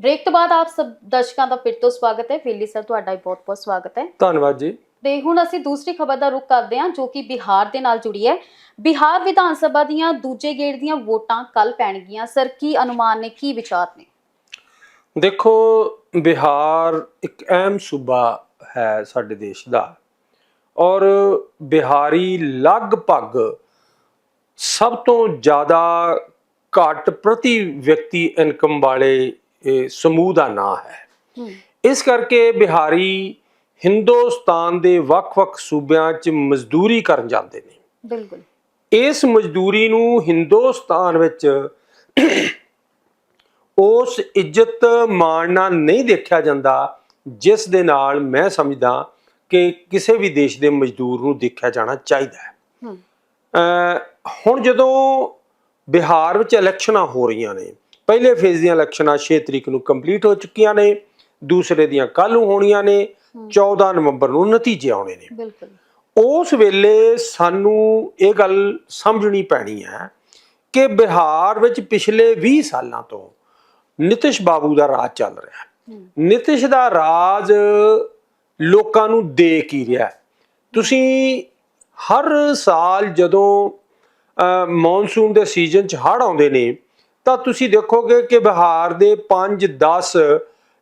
Break ਤੋਂ ਬਾਅਦ ਆਪ ਸਭ ਦਰਸ਼ਕਾਂ ਦਾ ਫਿਰ ਤੋਂ ਸਵਾਗਤ ਹੈ। ਵੇਲੀ ਸਰ ਤੁਹਾਡਾ ਵੀ ਬਹੁਤ-ਬਹੁਤ ਸਵਾਗਤ ਹੈ। ਧੰਨਵਾਦ ਜੀ। ਤੇ ਹੁਣ ਅਸੀਂ ਦੂਸਰੀ ਖਬਰ ਦਾ ਰੁਖ ਕਰਦੇ ਹਾਂ ਜੋ ਕਿ ਬਿਹਾਰ ਦੇ ਨਾਲ ਜੁੜੀ ਹੈ। ਬਿਹਾਰ ਵਿਧਾਨ ਸਭਾ ਦੀਆਂ ਦੂਜੇ ਗੇੜ ਦੀਆਂ ਵੋਟਾਂ ਕੱਲ ਪੈਣਗੀਆਂ। ਸਰ ਕੀ ਅਨੁਮਾਨ ਨੇ ਕੀ ਵਿਚਾਰ ਨੇ? ਦੇਖੋ ਬਿਹਾਰ ਇੱਕ ਅਹਿਮ ਸੂਬਾ ਹੈ ਸਾਡੇ ਦੇਸ਼ ਦਾ। ਔਰ ਬਿਹਾਰੀ ਲਗਭਗ ਸਭ ਤੋਂ ਜ਼ਿਆਦਾ ਘੱਟ ਪ੍ਰਤੀ ਵਿਅਕਤੀ ਇਨਕਮ ਵਾਲੇ ਇਹ, ਸਮੂਹ ਦਾ ਨਾਂ ਹੈ। ਇਸ ਕਰਕੇ ਬਿਹਾਰੀ ਹਿੰਦੁਸਤਾਨ ਦੇ ਵੱਖ-ਵੱਖ ਸੂਬਿਆਂ 'ਚ ਮਜ਼ਦੂਰੀ ਕਰਨ ਜਾਂਦੇ ਨੇ। ਬਿਲਕੁਲ। ਇਸ ਮਜ਼ਦੂਰੀ ਨੂੰ ਹਿੰਦੁਸਤਾਨ ਵਿੱਚ ਉਸ ਇੱਜ਼ਤ ਮਾਣ ਨਾਲ ਨਹੀਂ ਦੇਖਿਆ ਜਾਂਦਾ ਜਿਸ ਦੇ ਨਾਲ ਮੈਂ ਸਮਝਦਾ ਕਿ ਕਿਸੇ ਵੀ ਦੇਸ਼ ਦੇ ਮਜ਼ਦੂਰ ਨੂੰ ਦੇਖਿਆ ਜਾਣਾ ਚਾਹੀਦਾ ਹੈ। ਹੁਣ ਜਦੋਂ ਬਿਹਾਰ ਵਿੱਚ ਇਲੈਕਸ਼ਨਾਂ ਹੋ ਰਹੀਆਂ ਨੇ ਪਹਿਲੇ ਫੇਜ਼ ਦੀਆਂ ਇਲੈਕਸ਼ਨਾਂ 6 ਤਰੀਕ ਨੂੰ ਕੰਪਲੀਟ ਹੋ ਚੁੱਕੀਆਂ ਨੇ ਦੂਸਰੇ ਦੀਆਂ ਕੱਲ੍ਹ ਨੂੰ ਹੋਣੀਆਂ ਨੇ 14 ਨਵੰਬਰ ਨੂੰ ਨਤੀਜੇ ਆਉਣੇ ਨੇ। ਬਿਲਕੁਲ। ਉਸ ਵੇਲੇ ਸਾਨੂੰ ਇਹ ਗੱਲ ਸਮਝਣੀ ਪੈਣੀ ਹੈ ਕਿ ਬਿਹਾਰ ਵਿੱਚ ਪਿਛਲੇ 20 ਸਾਲਾਂ ਤੋਂ ਨਿਤਿਸ਼ ਬਾਬੂ ਦਾ ਰਾਜ ਚੱਲ ਰਿਹਾ ਹੈ। ਨਿਤਿਸ਼ ਦਾ ਰਾਜ ਲੋਕਾਂ ਨੂੰ ਦੇ ਕੀ ਰਿਹਾ। ਤੁਸੀਂ ਹਰ ਸਾਲ ਜਦੋਂ ਮੌਨਸੂਨ ਦੇ ਸੀਜ਼ਨ 'ਚ ਹੜ੍ਹ ਆਉਂਦੇ ਨੇ ਤਾਂ ਤੁਸੀਂ ਦੇਖੋਗੇ ਕਿ ਬਿਹਾਰ ਦੇ 5-10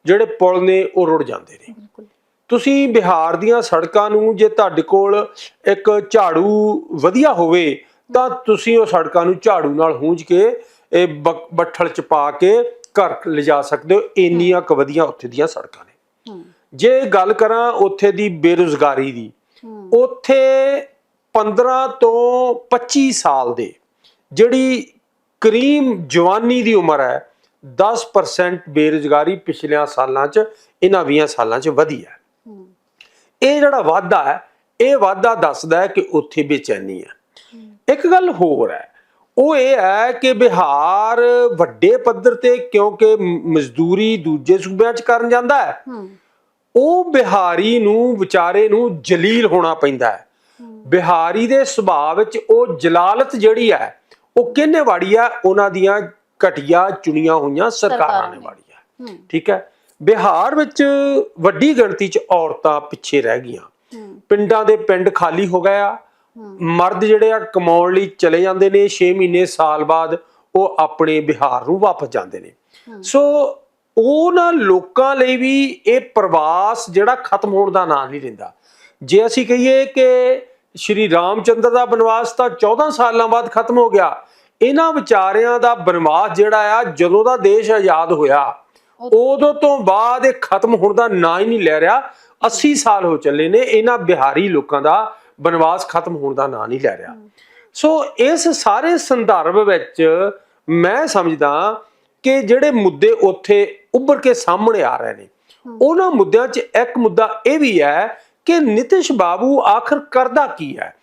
ਜਿਹੜੇ ਪੁਲ ਨੇ ਉਹ ਰੁੜ ਜਾਂਦੇ ਨੇ। ਤੁਸੀਂ ਬਿਹਾਰ ਦੀਆਂ ਸੜਕਾਂ ਨੂੰ ਜੇ ਤੁਹਾਡੇ ਕੋਲ ਇੱਕ ਝਾੜੂ ਵਧੀਆ ਹੋਵੇ ਤਾਂ ਤੁਸੀਂ ਉਹ ਸੜਕਾਂ ਨੂੰ ਝਾੜੂ ਨਾਲ ਹੂੰਝ ਕੇ ਇਹ ਬੱਠਲ ਚ ਪਾ ਕੇ ਘਰ ਲਿਜਾ ਸਕਦੇ ਹੋ। ਇੰਨੀਆਂ ਕੁ ਵਧੀਆ ਉੱਥੇ ਦੀਆਂ ਸੜਕਾਂ ਨੇ। ਜੇ ਗੱਲ ਕਰਾਂ ਉੱਥੇ ਦੀ ਬੇਰੁਜ਼ਗਾਰੀ ਦੀ ਉੱਥੇ 15 ਤੋਂ 25 ਸਾਲ ਦੇ ਜਿਹੜੀ ਕਰੀਮ ਜਵਾਨੀ ਦੀ ਉਮਰ ਹੈ। 10% ਬੇਰੁਜ਼ਗਾਰੀ ਪਿਛਲੇ ਸਾਲਾਂ 'ਚ ਇਹਨਾਂ 20 ਸਾਲਾਂ 'ਚ ਵਧੀ ਹੈ। ਇਹ ਜਿਹੜਾ ਵਾਧਾ ਹੈ ਇਹ ਵਾਧਾ ਦੱਸਦਾ ਹੈ ਕਿ ਉੱਥੇ ਬੇਚੈਨੀ ਹੈ। ਇੱਕ ਗੱਲ ਹੋਰ ਹੈ ਉਹ ਇਹ ਹੈ ਕਿ ਬਿਹਾਰ ਵੱਡੇ ਪੱਧਰ ਤੇ ਕਿਉਂਕਿ ਮਜ਼ਦੂਰੀ ਦੂਜੇ ਸੂਬਿਆਂ 'ਚ ਕਰਨ ਜਾਂਦਾ ਹੂੰ। ਉਹ ਬਿਹਾਰੀ ਨੂੰ ਵਿਚਾਰੇ ਨੂੰ ਜਲੀਲ ਹੋਣਾ ਪੈਂਦਾ ਹੈ। ਬਿਹਾਰੀ ਦੇ ਸੁਭਾਅ ਵਿੱਚ ਉਹ ਜਲਾਲਤ ਜਿਹੜੀ ਹੈ ਉਹ ਕਿਹਨੇ ਵਾੜੀ ਆ ਉਹਨਾਂ ਦੀਆਂ ਘਟੀਆ ਚੁਣੀਆਂ ਹੋਈਆਂ ਸਰਕਾਰਾਂ ਨੇ। ਵਾੜੀ ਆ ਠੀਕ ਹੈ? ਬਿਹਾਰ ਵਿੱਚ ਵੱਡੀ ਗਿਣਤੀ 'ਚ ਔਰਤਾਂ ਪਿੱਛੇ ਰਹਿ ਗਈਆਂ। ਪਿੰਡਾਂ ਦੇ ਪਿੰਡ ਖਾਲੀ ਹੋ ਗਏ ਆ। ਮਰਦ ਜਿਹੜੇ ਆ ਕਮਾਉਣ ਲਈ ਚਲੇ ਜਾਂਦੇ ਨੇ। 6 ਮਹੀਨੇ ਸਾਲ ਬਾਅਦ ਉਹ ਆਪਣੇ ਬਿਹਾਰ ਨੂੰ ਵਾਪਸ ਜਾਂਦੇ ਨੇ। ਸੋ ਉਹਨਾਂ ਲੋਕਾਂ ਲਈ ਵੀ ਇਹ ਪ੍ਰਵਾਸ ਜਿਹੜਾ ਖਤਮ ਹੋਣ ਦਾ ਨਾਂ ਨਹੀਂ ਲੈਂਦਾ। ਜੇ ਅਸੀਂ ਕਹੀਏ ਕਿ ਸ਼੍ਰੀ ਰਾਮਚੰਦਰ ਦਾ ਬਨਵਾਸ ਤਾਂ 14 ਸਾਲਾਂ ਬਾਅਦ ਖਤਮ ਹੋ ਗਿਆ। ਇਹਨਾਂ ਵਿਚਾਰਿਆਂ ਦਾ ਬਨਵਾਸ ਜਿਹੜਾ ਆ ਜਦੋਂ ਦਾ ਦੇਸ਼ ਆਜ਼ਾਦ ਹੋਇਆ ਉਦੋਂ ਤੋਂ ਬਾਅਦ ਇਹ ਖਤਮ ਹੋਣ ਦਾ ਨਾਂ ਹੀ ਨਹੀਂ ਲੈ ਰਿਹਾ। 80 ਸਾਲ ਹੋ ਚੱਲੇ ਨੇ ਇਹਨਾਂ ਬਿਹਾਰੀ ਲੋਕਾਂ ਦਾ ਬਨਵਾਸ ਖਤਮ ਹੋਣ ਦਾ ਨਾਂ ਨਹੀਂ ਲੈ ਰਿਹਾ। ਸੋ ਇਸ ਸਾਰੇ ਸੰਦਰਭ ਵਿੱਚ ਮੈਂ ਸਮਝਦਾ ਕਿ ਜਿਹੜੇ ਮੁੱਦੇ ਉੱਥੇ ਉੱਭਰ ਕੇ ਸਾਹਮਣੇ ਆ ਰਹੇ ਨੇ। ਉਹਨਾਂ ਮੁੱਦਿਆਂ 'ਚ ਇੱਕ ਮੁੱਦਾ ਇਹ ਵੀ ਹੈ ਕਿ ਨਿਤਿਸ਼ ਬਾਬੂ ਆਖਰ ਕਰਦਾ ਕੀ ਹੈ?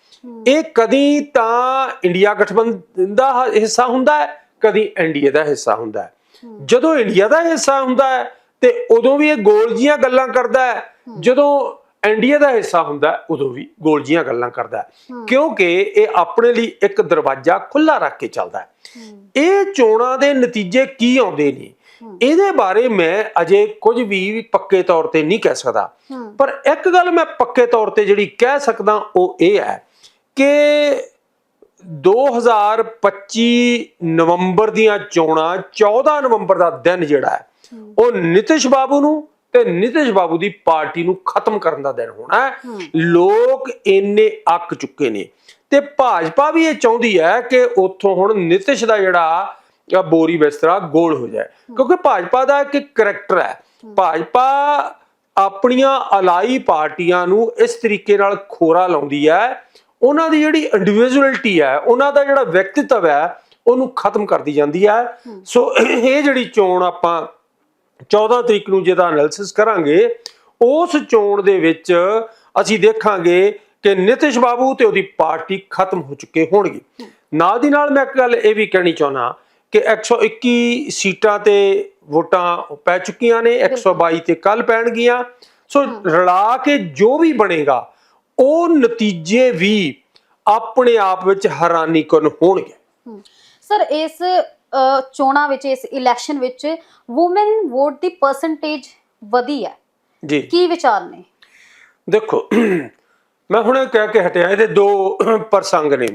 ਇਹ ਕਦੀ ਤਾਂ ਇੰਡੀਆ ਗਠਬੰਧਨ ਦਾ ਹਿੱਸਾ ਹੁੰਦਾ ਹੈ ਕਦੀ ਐਨਡੀਏ ਦਾ ਹਿੱਸਾ ਹੁੰਦਾ ਹੈ। ਜਦੋਂ ਇੰਡੀਆ ਦਾ ਹਿੱਸਾ ਹੁੰਦਾ ਹੈ ਤੇ ਉਦੋਂ ਵੀ ਇਹ ਗੋਲ ਜੀਆਂ ਗੱਲਾਂ ਕਰਦਾ ਹੈ। ਜਦੋਂ ਐਨਡੀਏ ਦਾ ਹਿੱਸਾ ਹੁੰਦਾ ਹੈ ਉਦੋਂ ਵੀ ਗੋਲ ਜੀਆਂ ਗੱਲਾਂ ਕਰਦਾ ਹੈ। ਕਿਉਂਕਿ ਇਹ ਆਪਣੇ ਲਈ ਇੱਕ ਦਰਵਾਜ਼ਾ ਖੁੱਲਾ ਰੱਖ ਕੇ ਚੱਲਦਾ ਹੈ। ਇਹ ਚੋਣਾਂ ਦੇ ਨਤੀਜੇ ਕੀ ਆਉਂਦੇ ਨੇ? ਇਹਦੇ ਬਾਰੇ ਮੈਂ ਅਜੇ ਕੁਝ ਵੀ ਪੱਕੇ ਤੌਰ ਤੇ ਨਹੀਂ ਕਹਿ ਸਕਦਾ। ਪਰ ਇੱਕ ਗੱਲ ਮੈਂ ਪੱਕੇ ਤੌਰ ਤੇ ਜਿਹੜੀ ਕਹਿ ਸਕਦਾ ਉਹ ਇਹ ਹੈ ਕਿ 2025 ਨਵੰਬਰ ਦੀਆਂ ਚੋਣਾਂ 14 ਨਵੰਬਰ ਦਾ ਦਿਨ ਜਿਹੜਾ ਹੈ ਉਹ ਨਿਤਿਸ਼ ਬਾਬੂ ਨੂੰ ਤੇ ਨਿਤਿਸ਼ ਬਾਬੂ ਦੀ ਪਾਰਟੀ ਨੂੰ ਖਤਮ ਕਰਨ ਦਾ ਦਿਨ ਹੋਣਾ ਹੈ। ਲੋਕ ਇੰਨੇ ਅੱਕ ਚੁੱਕੇ ਨੇ। ਤੇ ਭਾਜਪਾ ਵੀ ਇਹ ਚਾਹੁੰਦੀ ਹੈ ਕਿ ਉੱਥੋਂ ਹੁਣ ਨਿਤਿਸ਼ ਦਾ ਜਿਹੜਾ ਅ, ਬੋਰੀ ਬਿਸਤਰਾ ਗੋਲ ਹੋ ਜਾਏ। ਕਿਉਂਕਿ ਭਾਜਪਾ ਦਾ ਇੱਕ ਕਰੈਕਟਰ ਹੈ। ਭਾਜਪਾ ਆਪਣੀਆਂ ਅਲਾਈ ਪਾਰਟੀਆਂ ਨੂੰ ਇਸ ਤਰੀਕੇ ਨਾਲ ਖੋਰਾ ਲਾਉਂਦੀ ਹੈ। ਉਹਨਾਂ ਦੀ ਜਿਹੜੀ ਇੰਡੀਵਿਜੂਅਲਿਟੀ ਹੈ ਉਹਨਾਂ ਦਾ ਜਿਹੜਾ ਵਿਅਕਤੀਤਵ ਹੈ ਉਹਨੂੰ ਖਤਮ ਕਰਦੀ ਜਾਂਦੀ ਹੈ। ਸੋ ਇਹ ਜਿਹੜੀ ਚੋਣ ਆਪਾਂ 14 ਤਰੀਕ ਨੂੰ ਜਿਹਦਾ ਐਨਾਲਿਸਿਸ ਕਰਾਂਗੇ ਉਸ ਚੋਣ ਦੇ ਵਿੱਚ ਅਸੀਂ ਦੇਖਾਂਗੇ ਕਿ ਨਿਤਿਸ਼ ਬਾਬੂ ਤੇ ਉਹਦੀ ਪਾਰਟੀ ਖਤਮ ਹੋ ਚੁੱਕੇ ਹੋਣਗੇ। ਨਾਲ ਦੀ ਨਾਲ ਮੈਂ ਇੱਕ ਗੱਲ ਇਹ ਵੀ ਕਹਿਣੀ ਚਾਹੁੰਦਾ ਕਿ 121 ਸੀਟਾਂ ਤੇ ਵੋਟਾਂ ਪੈ ਚੁੱਕੀਆਂ ਨੇ 122 ਤੇ ਕੱਲ ਪੈਣਗੀਆਂ। ਸੋ ਰਲਾ ਕੇ ਜੋ ਵੀ ਬਣੇਗਾ ਉਹ ਨਤੀਜੇ ਵੀ ਆਪਣੇ ਆਪ ਵਿੱਚ ਹੈਰਾਨੀ ਕਰਨ ਹੋਣਗੇ ਸਰ ਇਸ ਚੋਣਾਂ ਵਿੱਚ ਇਸ ਇਲੈਕਸ਼ਨ ਵਿੱਚ ਔਮਨ ਵੋਟ ਦੀ ਪਰਸੈਂਟੇਜ ਵਧੀ ਹੈ। ਜੀ। ਕੀ ਵਿਚਾਰ ਨੇ? ਦੇਖੋ ਮੈਂ ਹੁਣੇ ਕਹਿ ਕੇ ਹਟਿਆ ਇਹਦੇ ਦੋ ਪ੍ਰਸੰਗ ਨੇ।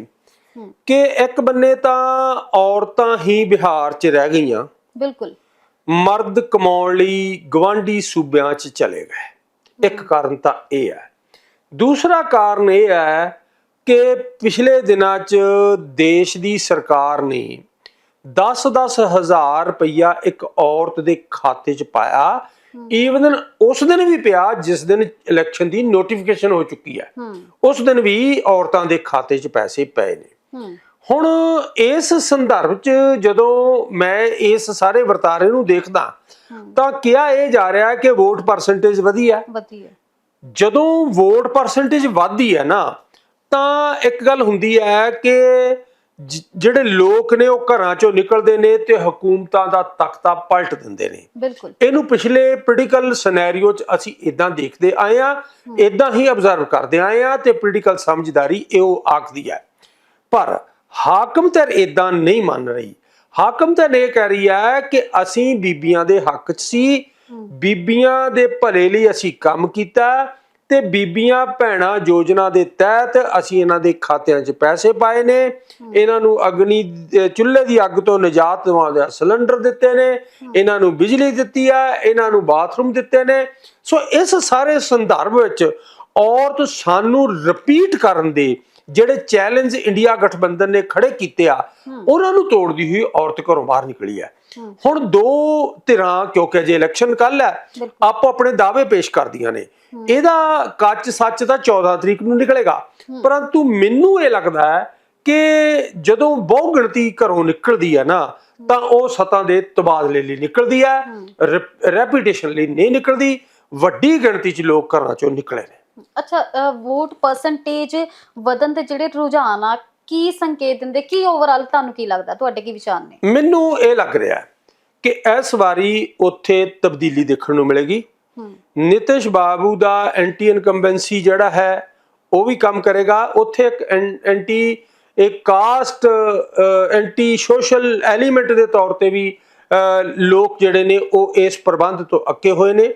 ਕਿ ਇੱਕ ਬੰਨੇ ਤਾਂ ਔਰਤਾਂ ਹੀ ਬਿਹਾਰ 'ਚ ਰਹਿ ਗਈਆਂ। ਬਿਲਕੁਲ। ਮਰਦ ਕਮਾਉਣ ਲਈ ਗਵਾਂਢੀ ਸੂਬਿਆਂ 'ਚ ਚਲੇ ਗਏ। ਇੱਕ ਕਾਰਨ ਤਾਂ ਇਹ ਹੈ। ਦੂਸਰਾ ਕਾਰਨ ਇਹ ਹੈ ਕਿ ਪਿਛਲੇ ਦਿਨਾਂ 'ਚ ਦੇਸ਼ ਦੀ ਸਰਕਾਰ ਨੇ 10-10 ਹਜ਼ਾਰ ਰੁਪਈਆ ਇੱਕ ਔਰਤ ਦੇ ਖਾਤੇ 'ਚ ਪਾਇਆ। ਈਵਨ ਉਸ ਦਿਨ ਵੀ ਪਿਆ ਜਿਸ ਦਿਨ ਇਲੈਕਸ਼ਨ ਦੀ ਨੋਟੀਫਿਕੇਸ਼ਨ ਹੋ ਚੁੱਕੀ ਹੈ। ਉਸ ਦਿਨ ਵੀ ਔਰਤਾਂ ਦੇ ਖਾਤੇ 'ਚ ਪੈਸੇ ਪਏ ਨੇ। ਹੁਣ ਇਸ ਸੰਦਰਭ 'ਚ ਜਦੋਂ ਮੈਂ ਇਸ ਸਾਰੇ ਵਰਤਾਰੇ ਨੂੰ ਦੇਖਦਾ। ਤਾਂ ਕਿਹਾ ਇਹ ਜਾ ਰਿਹਾ ਕਿ ਵੋਟ ਪਰਸੈਂਟੇਜ ਵਧੀ ਹੈ। ਵਧੀ ਹੈ ਜਦੋਂ ਵੋਟ ਪਰਸੈਂਟੇਜ ਵਧਦੀ ਹੈ ਨਾ ਤਾਂ ਇੱਕ ਗੱਲ ਹੁੰਦੀ ਹੈ ਕਿ ਜਿਹੜੇ ਲੋਕ ਨੇ ਉਹ ਘਰਾਂ ਚੋਂ ਨਿਕਲਦੇ ਨੇ ਤੇ ਹਕੂਮਤਾਂ ਦਾ ਤਖਤਾ ਪਲਟ ਦਿੰਦੇ ਨੇ। ਬਿਲਕੁਲ। ਇਹਨੂੰ ਪਿਛਲੇ ਪੋਲੀਟੀਕਲ ਸਿਨੈਰੀਓ 'ਚ ਅਸੀਂ ਇਦਾਂ ਦੇਖਦੇ ਆਏ ਆ ਇਦਾਂ ਹੀ ਅਬਜ਼ਰਵ ਕਰਦੇ ਆਏ ਆ ਤੇ ਪੋਲੀਟੀਕਲ ਸਮਝਦਾਰੀ ਇਹ ਆਖਦੀ ਹੈ। ਪਰ ਹਾਕਮ ਤਾਂ ਇਦਾਂ ਨਹੀਂ ਮੰਨ ਰਹੀ। ਹਾਕਮ ਤਾਂ ਇਹ ਕਹਿ ਰਹੀ ਹੈ ਕਿ ਅਸੀਂ ਬੀਬੀਆਂ ਦੇ ਹੱਕ 'ਚ ਸੀ ਬੀਬੀਆਂ ਦੇ ਭਲੇ ਲਈ ਅਸੀਂ ਕੰਮ ਕੀਤਾ ਤੇ ਬੀਬੀਆਂ ਭੈਣਾਂ ਯੋਜਨਾ ਦੇ ਤਹਿਤ ਅਸੀਂ ਇਹਨਾਂ ਦੇ ਖਾਤਿਆਂ 'ਚ ਪੈਸੇ ਪਾਏ ਨੇ। ਇਹਨਾਂ ਨੂੰ ਅਗਨੀ ਚੁੱਲ੍ਹੇ ਦੀ ਅੱਗ ਤੋਂ ਨਿਜਾਤ ਦਿਵਾਉਣ ਦਾ ਸਿਲੰਡਰ ਦਿੱਤੇ ਨੇ। ਇਹਨਾਂ ਨੂੰ ਬਿਜਲੀ ਦਿੱਤੀ ਹੈ ਇਹਨਾਂ ਨੂੰ ਬਾਥਰੂਮ ਦਿੱਤੇ ਨੇ। ਸੋ ਇਸ ਸਾਰੇ ਸੰਦਰਭ ਵਿੱਚ ਔਰਤ ਸਾਨੂੰ ਰਿਪੀਟ ਕਰਨ ਦੇ ਜਿਹੜੇ ਚੈਲੰਜ ਇੰਡੀਆ ਗਠਬੰਧਨ ਨੇ ਖੜੇ ਕੀਤੇ ਆ ਉਹਨਾਂ ਨੂੰ ਤੋੜਦੀ ਹੋਈ ਔਰਤ ਘਰੋਂ ਬਾਹਰ ਨਿਕਲੀ ਹੈ। ਹੁਣ ਦੋ ਧਿਰਾਂ ਕਿਉਂਕਿ ਜੇ ਇਲੈਕਸ਼ਨ ਕੱਲ ਹੈ। ਆਪੋ ਆਪਣੇ ਦਾਅਵੇ ਪੇਸ਼ ਕਰਦੀਆਂ ਨੇ। ਇਹਦਾ ਕੱਚ ਸੱਚ ਤਾਂ 14 ਤਰੀਕ ਨੂੰ ਨਿਕਲੇਗਾ। ਪਰੰਤੂ ਮੈਨੂੰ ਇਹ ਲੱਗਦਾ ਹੈ ਕਿ ਜਦੋਂ ਬਹੁ ਗਿਣਤੀ ਘਰੋਂ ਨਿਕਲਦੀ ਹੈ ਨਾ ਤਾਂ ਉਹ ਸਤਾਂ ਦੇ ਤਬਾਦਲੇ ਲਈ ਨਿਕਲਦੀ ਹੈ ਰੈਪੂਟੇਸ਼ਨ ਲਈ ਨਹੀਂ ਨਿਕਲਦੀ ਵੱਡੀ ਗਿਣਤੀ 'ਚ ਲੋਕ ਘਰਾਂ ਚੋਂ ਨਿਕਲੇ ਨੇ। ਅੱਛਾ ਵੋਟ ਪਰਸੈਂਟੇਜ ਵਧਣ ਦੇ ਜਿਹੜੇ ਰੁਝਾਨ ਆ ਕੀ ਸੰਕੇਤ ਦਿੰਦੇ? ਕੀ ਓਵਰਆਲ ਤੁਹਾਨੂੰ ਕੀ ਲੱਗਦਾ? ਤੁਹਾਡੇ ਕੀ ਵਿਚਾਰ ਨੇ? ਮੈਨੂੰ ਇਹ ਲੱਗ ਰਿਹਾ ਕਿ ਇਸ ਵਾਰੀ ਉੱਥੇ ਤਬਦੀਲੀ ਦੇਖਣ ਨੂੰ ਮਿਲੇਗੀ। ਨਿਤਿਸ਼ ਬਾਬੂ ਦਾ ਐਂਟੀ ਇਨਕੰਬੈਂਸੀ ਜਿਹੜਾ ਹੈ ਉਹ ਵੀ ਕੰਮ ਕਰੇਗਾ। ਉੱਥੇ ਇੱਕ ਐਂਟੀ ਇੱਕ ਕਾਸਟ ਐਂਟੀ ਸੋਸ਼ਲ ਐਲੀਮੈਂਟ ਦੇ ਤੌਰ ਤੇ ਵੀ ਲੋਕ ਜਿਹੜੇ ਨੇ ਉਹ ਇਸ ਪ੍ਰਬੰਧ ਤੋਂ ਅੱਕੇ ਹੋਏ ਨੇ।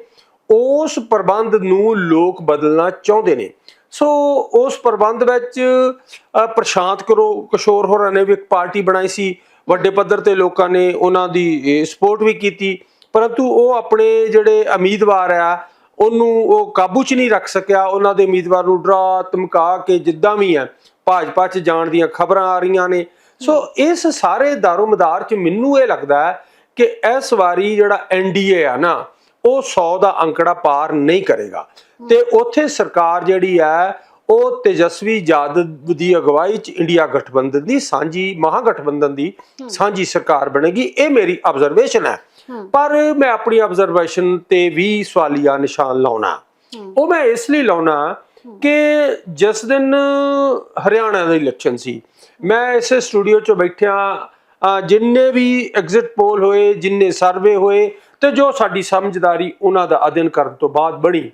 ਉਸ ਪ੍ਰਬੰਧ ਨੂੰ ਲੋਕ ਬਦਲਣਾ ਚਾਹੁੰਦੇ ਨੇ। ਸੋ ਉਸ ਪ੍ਰਬੰਧ ਵਿੱਚ ਪ੍ਰਸ਼ਾਂਤ ਕਰੋ। ਕਿਸ਼ੋਰ ਹੋਰਾਂ ਨੇ ਵੀ ਇੱਕ ਪਾਰਟੀ ਬਣਾਈ ਸੀ। ਵੱਡੇ ਪੱਧਰ ਤੇ ਲੋਕਾਂ ਨੇ ਉਹਨਾਂ ਦੀ ਸਪੋਰਟ ਵੀ ਕੀਤੀ। ਪਰੰਤੂ ਉਹ ਆਪਣੇ ਜਿਹੜੇ ਉਮੀਦਵਾਰ ਆ, ਉਹਨੂੰ ਉਹ ਕਾਬੂ 'ਚ ਨਹੀਂ ਰੱਖ ਸਕਿਆ। ਉਹਨਾਂ ਦੇ ਉਮੀਦਵਾਰ ਨੂੰ ਡਰਾ, ਧਮਕਾ ਕੇ ਜਿੱਦਾਂ ਵੀ ਹੈ ਭਾਜਪਾ 'ਚ ਜਾਣ ਦੀਆਂ ਖਬਰਾਂ ਆ ਰਹੀਆਂ ਨੇ। ਸੋ ਇਸ ਸਾਰੇ ਦਾਰੋਮਦਾਰ 'ਚ ਮੈਨੂੰ ਇਹ ਲੱਗਦਾ ਕਿ ਇਸ ਵਾਰੀ ਜਿਹੜਾ ਐਨਡੀਏ ਆ ਨਾ ਉਹ 100 ਦਾ ਅੰਕੜਾ ਪਾਰ ਨਹੀਂ ਕਰੇਗਾ। ਤੇ ਉੱਥੇ ਸਰਕਾਰ ਜਿਹੜੀ ਹੈ ਉਹ ਤੇਜਸਵੀ ਯਾਦਵ ਦੀ ਅਗਵਾਈ 'ਚ ਇੰਡੀਆ ਗਠਬੰਧਨ ਦੀ ਸਾਂਝੀ ਮਹਾਗਠਬੰਧਨ ਦੀ ਸਾਂਝੀ ਸਰਕਾਰ ਬਣੇਗੀ ਇਹ ਮੇਰੀ ਆਬਜ਼ਰਵੇਸ਼ਨ ਹੈ। ਪਰ ਮੈਂ ਆਪਣੀ ਆਬਜ਼ਰਵੇਸ਼ਨ ਤੇ ਵੀ ਸਵਾਲੀਆ ਨਿਸ਼ਾਨ ਲਾਉਣਾ। ਉਹ ਮੈਂ ਇਸ ਲਈ ਲਾਉਣਾ ਕਿ ਜਿਸ ਦਿਨ ਹਰਿਆਣਾ ਦਾ ਇਲੈਕਸ਼ਨ ਸੀ ਮੈਂ ਇਸੇ ਸਟੂਡੀਓ 'ਚ ਬੈਠਿਆ ਜਿੰਨੇ ਵੀ ਐਗਜ਼ਿਟ ਪੋਲ ਹੋਏ ਜਿੰਨੇ ਸਰਵੇ ਹੋਏ ਤੇ ਜੋ ਸਾਡੀ ਸਮਝਦਾਰੀ ਉਹਨਾਂ ਦਾ ਅਧਿਐਨ ਕਰਨ ਤੋਂ ਬਾਅਦ ਬਣੀ।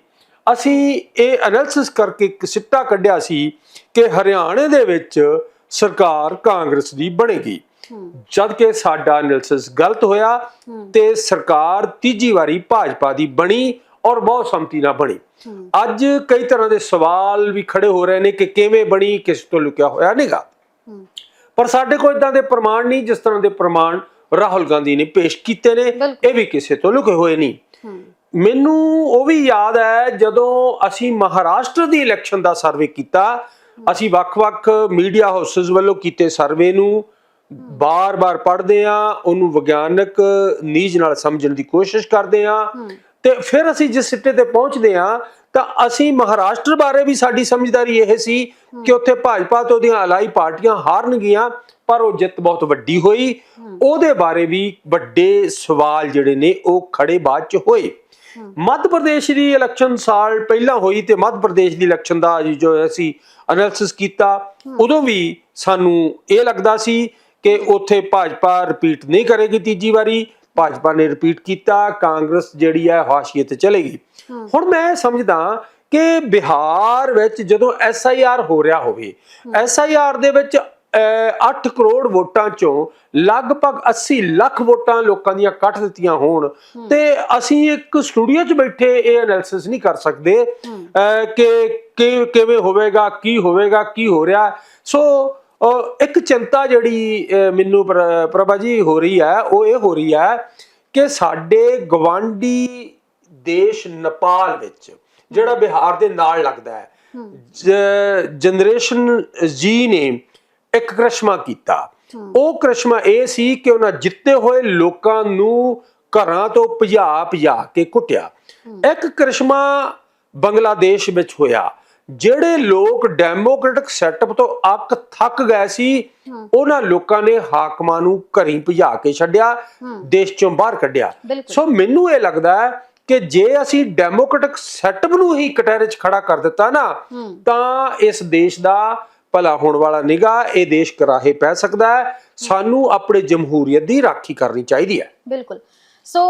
ਅਸੀਂ ਇਹ ਐਨਾਲਿਸਿਸ ਕਰਕੇ ਇੱਕ ਸਿੱਟਾ ਕੱਢਿਆ ਸੀ ਕਿ ਹਰਿਆਣੇ ਦੇ ਵਿੱਚ ਸਰਕਾਰ ਕਾਂਗਰਸ ਦੀ ਬਣੇਗੀ। ਜਦ ਕਿ ਸਾਡਾ ਐਨਾਲਿਸਿਸ ਗਲਤ ਹੋਇਆ ਤੇ ਸਰਕਾਰ ਤੀਜੀ ਵਾਰੀ ਭਾਜਪਾ ਦੀ ਬਣੀ ਔਰ ਬਹੁਤ ਸੰਮਤੀ ਨਾਲ ਬਣੀ। ਅੱਜ ਕਈ ਤਰ੍ਹਾਂ ਦੇ ਸਵਾਲ ਵੀ ਖੜੇ ਹੋ ਰਹੇ ਨੇ ਕਿ ਕਿਵੇਂ ਬਣੀ ਕਿਸ ਤੋਂ ਲੁਕਿਆ ਹੋਇਆ ਨਹੀਂਗਾ। ਪਰ ਸਾਡੇ ਕੋਲ ਇਦਾਂ ਦੇ ਪ੍ਰਮਾਣ ਨਹੀਂ ਜਿਸ ਤਰ੍ਹਾਂ ਦੇ ਪ੍ਰਮਾਣ ਰਾਹੁਲ ਗਾਂਧੀ ਨੇ ਪੇਸ਼ ਕੀਤੇ ਨੇ। ਇਹ ਵੀ ਕਿਸੇ ਤੋਂ ਲੁਕੇ ਹੋਏ ਨਹੀਂ। ਮੈਨੂੰ ਉਹ ਵੀ ਯਾਦ ਹੈ ਜਦੋਂ ਅਸੀਂ ਮਹਾਰਾਸ਼ਟਰ ਦੀ ਇਲੈਕਸ਼ਨ ਦਾ ਸਰਵੇ ਕੀਤਾ ਅਸੀਂ ਵੱਖ-ਵੱਖ ਮੀਡੀਆ ਹਾਊਸਸ ਵੱਲੋਂ ਕੀਤੇ ਸਰਵੇ ਨੂੰ ਬਾਰ-ਬਾਰ ਪੜ੍ਹਦੇ ਆ ਉਹਨੂੰ ਵਿਗਿਆਨਕ ਨੀਜ ਨਾਲ ਸਮਝਣ ਦੀ ਕੋਸ਼ਿਸ਼ ਕਰਦੇ ਆ ਤੇ ਫਿਰ ਅਸੀਂ ਜਿਸ ਸਿੱਟੇ ਤੇ ਪਹੁੰਚਦੇ ਆ ਤਾਂ ਅਸੀਂ ਮਹਾਰਾਸ਼ਟਰ ਬਾਰੇ ਵੀ ਸਾਡੀ ਸਮਝਦਾਰੀ ਇਹ ਸੀ ਕਿ ਉੱਥੇ ਭਾਜਪਾ ਤੋਂ ਦੀਆਂ ਅਲਾਈ ਪਾਰਟੀਆਂ ਹਾਰਨਗੀਆਂ ਪਰ ਉਹ ਜਿੱਤ ਬਹੁਤ ਵੱਡੀ ਹੋਈ। ਉਹਦੇ ਬਾਰੇ ਵੀ ਵੱਡੇ ਸਵਾਲ ਜਿਹੜੇ ਨੇ ਉਹ ਖੜੇ ਬਾਅਦ ਚ ਹੋਏ। ਮੱਧ ਪ੍ਰਦੇਸ਼ ਦੀ ਇਲੈਕਸ਼ਨ ਸਾਲ ਪਹਿਲਾਂ ਹੋਈ ਤੇ ਮੱਧ ਪ੍ਰਦੇਸ਼ ਦੀ ਇਲੈਕਸ਼ਨ ਦਾ ਜੋ ਅਸੀਂ ਐਨਾਲਿਸਿਸ ਕੀਤਾ, ਉਦੋਂ ਵੀ ਸਾਨੂੰ ਇਹ ਲੱਗਦਾ ਸੀ ਕਿ ਉੱਥੇ ਭਾਜਪਾ ਰਿਪੀਟ ਨਹੀਂ ਕਰੇਗੀ ਤੀਜੀ ਵਾਰੀ। ਭਾਜਪਾ ਨੇ ਰਿਪੀਟ ਕੀਤਾ, ਕਾਂਗਰਸ ਜਿਹੜੀ ਹੈ ਹਾਸ਼ੀਏ ਤੇ ਚਲੇਗੀ ਹੁਣ ਮੈਂ ਸਮਝਦਾ ਕਿ ਬਿਹਾਰ ਵਿੱਚ ਜਦੋਂ ਐਸਆਈਆਰ ਹੋ ਰਿਹਾ ਹੋਵੇ ਐਸਆਈਆਰ ਦੇ ਵਿੱਚ 8 ਕਰੋੜ ਵੋਟਾਂ ਚੋਂ ਲਗਭਗ 80 ਲੱਖ ਵੋਟਾਂ ਲੋਕਾਂ ਦੀਆਂ ਕੱਟ ਦਿੱਤੀਆਂ ਹੋਣ। ਤੇ ਅਸੀਂ ਇੱਕ ਸਟੂਡੀਓ 'ਚ ਬੈਠੇ ਇਹ ਐਨਾਲਿਸਿਸ ਨਹੀਂ ਕਰ ਸਕਦੇ। ਕਿ ਕਿਵੇਂ ਹੋਵੇਗਾ ਕੀ ਹੋਵੇਗਾ ਕੀ ਹੋ ਰਿਹਾ। ਸੋ ਇੱਕ ਚਿੰਤਾ ਜਿਹੜੀ ਮੈਨੂੰ ਪ੍ਰ- ਪ੍ਰਭਾ ਜੀ ਹੋ ਰਹੀ ਹੈ ਉਹ ਇਹ ਹੋ ਰਹੀ ਹੈ ਕਿ ਸਾਡੇ ਗਵਾਂਢੀ ਦੇਸ਼ ਨੇਪਾਲ ਵਿੱਚ ਜਿਹੜਾ ਬਿਹਾਰ ਦੇ ਨਾਲ ਲੱਗਦਾ ਹੈ ਜਨਰੇਸ਼ਨ ਜੀ ਨੇ ਇੱਕ ਕ੍ਰਿਸ਼ਮਾ ਕੀਤਾ। ਉਹ ਕ੍ਰਿਸ਼ਮਾ ਇਹ ਸੀ ਕਿ ਉਹਨਾਂ ਜਿੱਤੇ ਹੋਏ ਲੋਕਾਂ ਨੂੰ ਘਰਾਂ ਤੋਂ ਭਜਾ ਭਜਾ ਕੇ ਕੁੱਟਿਆ। ਇੱਕ ਕ੍ਰਿਸ਼ਮਾ ਬੰਗਲਾਦੇਸ਼ ਵਿੱਚ ਹੋਇਆ। ਜਿਹੜੇ ਲੋਕ ਡੈਮੋਕ੍ਰੈਟਿਕ ਸੈਟਅਪ ਤੋਂ ਅੱਕ ਥੱਕ ਗਏ ਸੀ ਉਹਨਾਂ ਲੋਕਾਂ ਨੇ ਹਾਕਮਾਂ ਨੂੰ ਘਰੀ ਭਜਾ ਕੇ ਛੱਡਿਆ ਦੇਸ਼ ਚੋਂ ਬਾਹਰ ਕੱਢਿਆ। ਸੋ ਮੈਨੂੰ ਇਹ ਲੱਗਦਾ ਹੈ ਕਿ ਜੇ ਅਸੀਂ ਡੈਮੋਕ੍ਰੈਟਿਕ ਸੈਟਅਪ ਨੂੰ ਹੀ ਕਟਹਿਰੇ 'ਚ ਖੜਾ ਕਰ ਦਿੱਤਾ ਨਾ ਤਾਂ ਇਸ ਦੇਸ਼ ਦਾ ਭਲਾ ਹੋਣ ਵਾਲਾ ਨਿਗਾ ਇਹ ਦੇਸ਼ ਕਰਾਹੇ ਪੈ ਸਕਦਾ ਹੈ। ਸਾਨੂੰ ਆਪਣੇ ਜਮਹੂਰੀਅਤ ਦੀ ਰਾਖੀ ਕਰਨੀ ਚਾਹੀਦੀ ਹੈ। ਬਿਲਕੁਲ। ਸੋ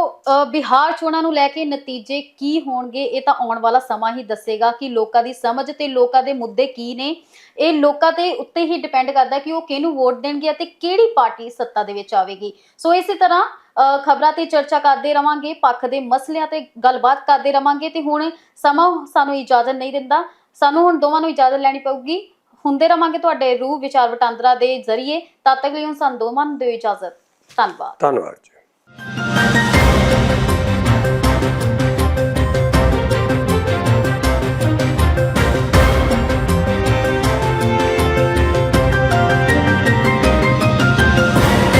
ਬਿਹਾਰ ਚੋਣਾਂ ਨੂੰ ਲੈ ਕੇ ਨਤੀਜੇ ਕੀ ਹੋਣਗੇ, ਇਹ ਤਾਂ ਆਉਣ ਵਾਲਾ ਸਮਾਂ ਹੀ ਦੱਸੇਗਾ ਕਿ ਲੋਕਾਂ ਦੀ ਸਮਝ ਤੇ ਲੋਕਾਂ ਦੇ ਮੁੱਦੇ ਕੀ ਨੇ। ਇਹ ਲੋਕਾਂ ਦੇ ਉੱਤੇ ਹੀ ਡਿਪੈਂਡ ਕਰਦਾ ਕਿ ਉਹ ਕਿਹਨੂੰ ਵੋਟ ਦੇਣਗੇ ਅਤੇ ਕਿਹੜੀ ਪਾਰਟੀ ਸੱਤਾ ਦੇ ਵਿੱਚ ਆਵੇਗੀ। ਸੋ, ਇਸੇ ਤਰ੍ਹਾਂ ਖਬਰਾਂ ਤੇ ਚਰਚਾ ਕਰਦੇ ਰਵਾਂਗੇ, ਪੱਖ ਦੇ ਮਸਲਿਆਂ ਤੇ ਗੱਲਬਾਤ ਕਰਦੇ ਰਵਾਂਗੇ ਤੇ ਹੁਣ ਸਮਾਂ ਸਾਨੂੰ ਇਜਾਜ਼ਤ ਨਹੀਂ ਦਿੰਦਾ। ਸਾਨੂੰ ਹੁਣ ਦੋਵਾਂ ਨੂੰ ਇਜਾਜ਼ਤ ਲੈਣੀ ਪਊਗੀ। ਹੁੰਦੇ ਰਵਾਂਗੇ ਤੁਹਾਡੇ ਰੂਹ ਵਿਚਾਰ ਵਟਾਂਦਰਾ ਦੇ ਜ਼ਰੀਏ। ਤਦ ਤੱਕ ਲਈ ਹੁਣ ਸਾਨੂੰ ਦੋ ਨੂੰ ਦਿਓ ਇਜਾਜ਼ਤ। ਧੰਨਵਾਦ। ਧੰਨਵਾਦ ਜੀ।